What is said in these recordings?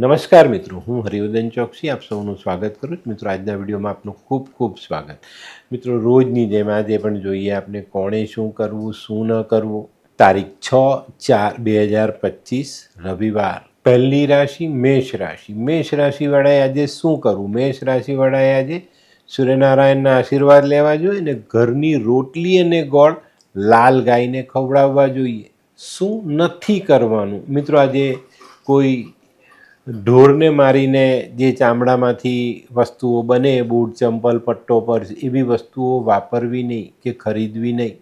નમસ્કાર મિત્રો, હું હરિવર્ધન ચોકસી, આપ સૌનું સ્વાગત કરું છું. મિત્રો, આજના વિડીયોમાં આપનું ખૂબ ખૂબ સ્વાગત. મિત્રો, રોજની જેમ આજે પણ જોઈએ આપણે કોણે શું કરવું, શું ન કરવું. તારીખ છ ચાર બે હજાર પચીસ, રવિવાર. પહેલી રાશિ મેષ રાશિ. મેષ રાશિવાળાએ આજે શું કરવું? મેષ રાશિવાળાએ આજે સૂર્યનારાયણના આશીર્વાદ લેવા જોઈએ અને ઘરની રોટલી અને ગોળ લાલ ગાયને ખવડાવવા જોઈએ. શું નથી કરવાનું? મિત્રો, આજે કોઈ ઢોરને મારીને જે ચામડામાંથી વસ્તુઓ બને, બૂટ, ચંપલ, પટ્ટો પર એવી વસ્તુઓ વાપરવી નહીં કે ખરીદવી નહીં.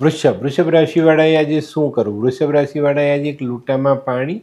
વૃષભ વૃષભ રાશિવાળાએ આજે શું કરવું? વૃષભ રાશિવાળાએ આજે એક લૂંટામાં પાણી,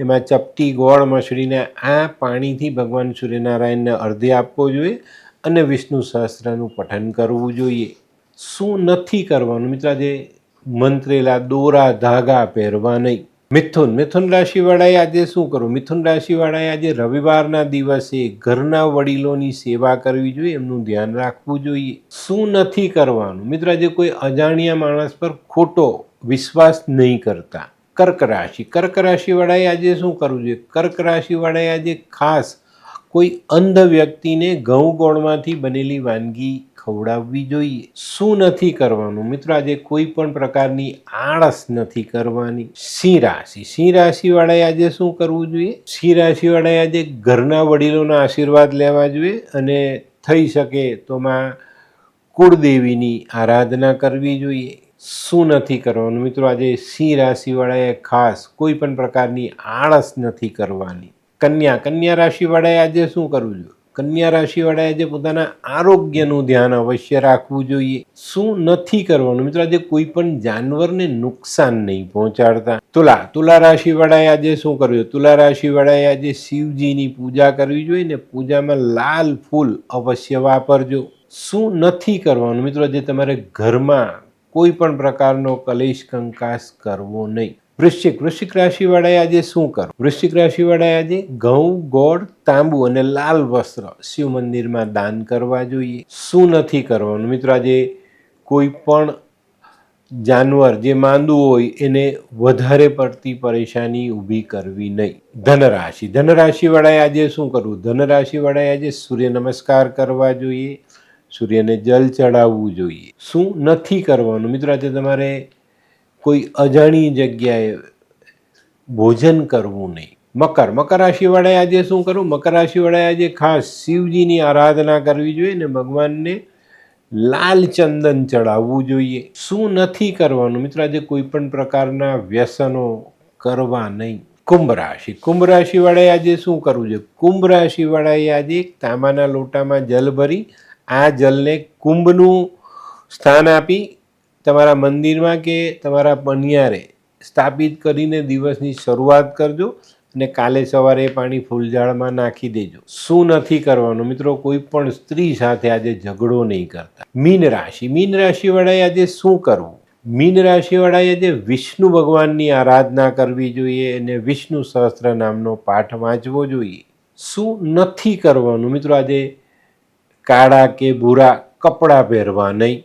એમાં ચપટી, ગોળ, મસળીને આ પાણીથી ભગવાન સૂર્યનારાયણને અર્ધે આપવો જોઈએ અને વિષ્ણુ સહસ્ત્રનું પઠન કરવું જોઈએ. શું નથી કરવાનું? મિત્રો, આજે મંત્રેલા દોરા ધાગા પહેરવા નહીં. મિથુન. મિથુન રાશિવાળાએ આજે શું કરવું? મિથુન રાશિવાળાએ આજે રવિવારના દિવસે ઘરના વડીલોની સેવા કરવી જોઈએ, એમનું ધ્યાન રાખવું જોઈએ. શું નથી કરવાનું? મિત્ર, આજે કોઈ અજાણ્યા માણસ પર ખોટો વિશ્વાસ નહીં કરતા. કર્ક રાશિ. કર્ક રાશિવાળાએ આજે શું કરવું જોઈએ? કર્ક રાશિવાળાએ આજે ખાસ કોઈ અંધ વ્યક્તિને ઘઉં ગોળમાંથી બનેલી વાનગી ખવડાવવી જોઈએ. શું નથી કરવાનું? મિત્રો, આજે કોઈ પણ પ્રકારની આળસ નથી કરવાની. સિંહ રાશિ. સિંહ રાશિવાળાએ આજે શું કરવું જોઈએ? સિંહ રાશિવાળાએ આજે ઘરના વડીલોના આશીર્વાદ લેવા જોઈએ અને થઈ શકે તો માં કુળદેવીની આરાધના કરવી જોઈએ. શું નથી કરવાનું? મિત્રો, આજે સિંહ રાશિવાળાએ ખાસ કોઈ પણ પ્રકારની આળસ નથી કરવાની. કન્યા. કન્યા રાશિવાળાએ આજે શું કરવું જોઈએ? કન્યા રાશિવાળાએ આજે પોતાના આરોગ્યનું ધ્યાન અવશ્ય રાખવું જોઈએ. શું નથી કરવાનું? મિત્રો, આજે કોઈ પણ જાનવરને નુકસાન નહીં પહોંચાડતા. તુલા તુલા રાશિવાળાએ આજે શું કરવું તુલા રાશિવાળાએ આજે શિવજીની પૂજા કરવી જોઈએ ને પૂજામાં લાલ ફૂલ અવશ્ય વાપરજો. શું નથી કરવાનું? મિત્રો જે તમારે ઘરમાં કોઈ પણ પ્રકારનો કલેશ કંકાસ કરવો નહીં. વૃશ્ચિક વૃશ્ચિક રાશિવાળાએ આજે શું કરવું? વૃશ્ચિક રાશિવાળાએ આજે ઘઉં, ગોળ, તાંબુ અને લાલ વસ્ત્ર શિવ મંદિરમાં દાન કરવા જોઈએ. શું નથી કરવાનું? મિત્રો, આજે કોઈ પણ જાનવર જે માંદું હોય એને વધારે પડતી પરેશાની ઊભી કરવી નહીં. ધનરાશિ. ધનરાશિવાળાએ આજે શું કરવું? ધનરાશિવાળાએ આજે સૂર્ય નમસ્કાર કરવા જોઈએ. સૂર્યને જલ ચડાવવું જોઈએ. શું નથી કરવાનું? મિત્રો, આજે તમારે કોઈ અજાણી જગ્યાએ ભોજન કરવું નહીં. મકર. મકર રાશિવાળાએ આજે શું કરવું? મકર રાશિવાળાએ આજે ખાસ શિવજીની આરાધના કરવી જોઈએ ને ભગવાનને લાલ ચંદન ચડાવવું જોઈએ. શું નથી કરવાનું? મિત્રો, આજે કોઈ પણ પ્રકારના વ્યસનો કરવા નહીં. કુંભ રાશિ. કુંભ રાશિવાળાએ આજે શું કરવું જોઈએ? કુંભ રાશિવાળાએ આજે તાંબાના લોટામાં જલ ભરી આ જલને કુંભનું સ્થાન આપી તમારા મંદિરમાં કે તમારા પનિયારે સ્થાપિત કરીને દિવસની શરૂઆત કરજો અને કાલે સવારે એ પાણી ફૂલઝાડમાં નાખી દેજો. શું નથી કરવાનું? મિત્રો, કોઈ પણ સ્ત્રી સાથે આજે ઝઘડો નહીં કરતા. મીન રાશિ. મીન રાશિવાળાએ આજે શું કરવું? મીન રાશિવાળાએ આજે વિષ્ણુ ભગવાનની આરાધના કરવી જોઈએ અને વિષ્ણુ સહસ્ત્ર નામનો પાઠ વાંચવો જોઈએ. શું નથી કરવાનું? મિત્રો, આજે કાળા કે ભૂરા કપડાં પહેરવા નહીં.